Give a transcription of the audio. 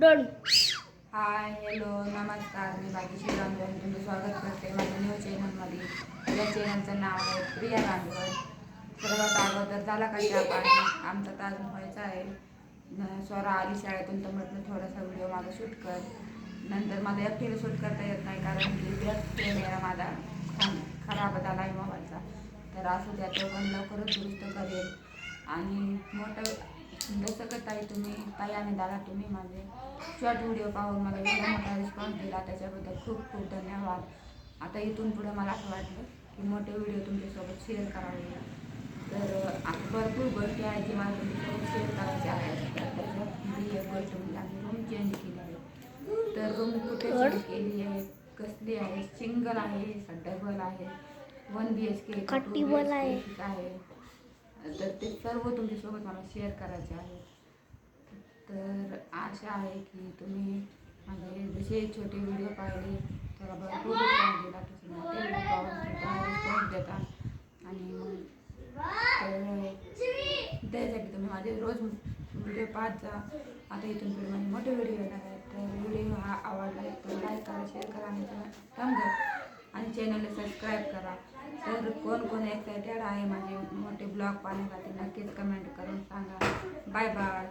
Done hi hello नमस्कार. मी बाकीशी रामदेव तुमचं स्वागत करते माझ्या न्यू चॅनलमध्ये या चॅनलचं नाव आहे प्रिया रांधवन सर्वात अगोदर झाला का आपण आमचा ताज व्हायचा आहे. न- स्वरा आली शाळेतून तर म्हटलं थोडासा व्हिडिओ माझा शूट कर. नंतर मला एकटीला शूट करता येत नाही कारण की कॅमेरा माझा. खराब झाला आहे मोबाईलचा. तर असं त्याचं तो पण लवकरच दुरुस्त करेल. आणि मोठं जसं का ताई तुम्ही ताई आणि दादा तुम्ही माझे. शॉर्ट व्हिडिओ पाहून मला एवढा मोठा रिस्पॉन्स दिला त्याच्याबद्दल खूप खूप धन्यवाद. आता इथून पुढे मला असं वाटलं की मोठे व्हिडिओ तुमच्यासोबत शेअर करावे. तर भरपूर गोष्टी आहेत जी मला तुमच्यासोबत शेअर करायच्या आहेत तर त्याच्यातली एक गोष्ट म्हणजे आम्ही रूम चेंज केली आहे. तर रूम कुठे चेंज केली आहे? कसली आहे? सिंगल आहे डबल आहे. वन बी एच के आहे. तर ते सर्व तुमच्यासोबत मला शेअर करायचे आहे. तर आशा आहे की तुम्ही माझे जसे छोटे व्हिडिओ पाहिले त्याला भरपूर रिस्पॉन्स दिला तसे व्हिडिओ रिस्पॉन्स देता. आणि मग त्यासाठी तुम्ही माझे रोज व्हिडिओ पाहत जा. आता इथून पुढे माझे मोठे व्हिडिओ येणार आहेत. तर व्हिडिओ हा आवडला आहे तर लाईक करा शेअर करा आणि थंब आणि चॅनलला सबस्क्राईब करा. तर कोण कोण एक्सायटेड आहे माझे मोठे ब्लॉग पाहण्यासाठी नक्कीच कमेंट करून सांगा. Bye bye